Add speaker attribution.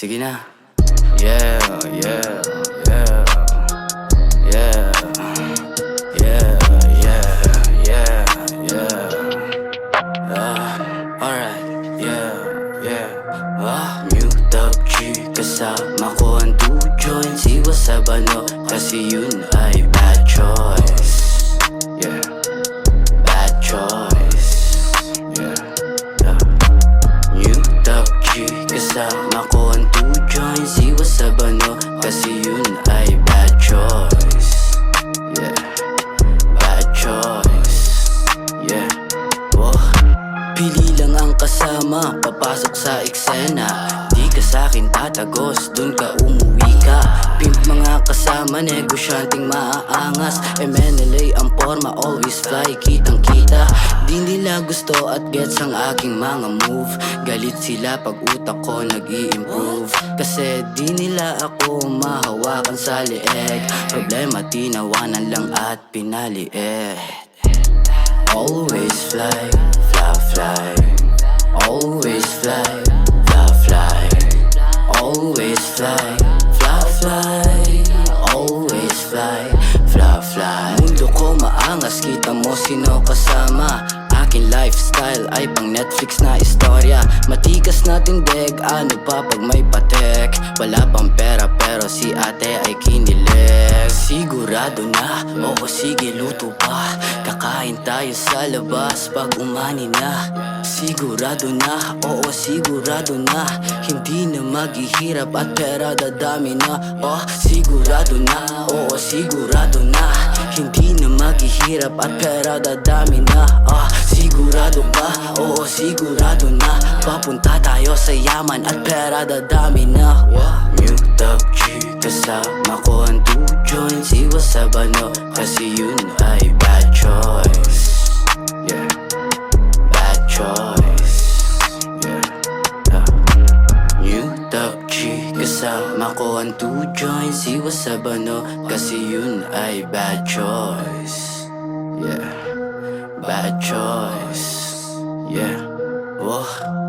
Speaker 1: Sige na. Yeah, yeah, yeah. Yeah. Yeah, yeah, yeah, yeah. Ah, alright. Yeah, yeah. Ah, mute up G Kasama ko ang two joints Iwas sa bano Kasi yun ay bad choice Yeah Bad choice Pili lang ang kasama Papasok sa eksena. Di ka sa'kin tatagos Dun ka umuwi ka. Pimp mga kasama Negosyanteng maaangas MNLA ang forma Always fly Kitang kita Di nila gusto at gets ang aking mga move. Galit sila pag utak ko nag improve Kasi di nila ako mahawakan sa leeg. Problema tinawanan lang at pinaliit. Always fly, fly. Always fly, fly, fly. Always fly, fly, fly. Always fly, fly, fly. Mundo ko maangas, kita mo sino kasama. Aking lifestyle ay pang Netflix na istorya Matigas na tindig, ano pa pag may patek Wala pang pera pero si ate ay kinilig Sigurado na, oo sige luto pa Kakain tayo sa labas pag umani na. Sigurado na, oo sigurado na. Hindi na maghihirap at pera dadami na. Oh, sigurado na, oo sigurado na. Hindi na maghihirap at pera dadami na. Ah, sigurado ka, oo sigurado na. Papunta tayo sa yaman at pera dadami na. Mute choice. Yeah, yeah. Mute up G Kasama ko ang two joints. Iwas sa bano Kasi yun ay bad choice. Yeah. Bad choice. Yeah. Whoa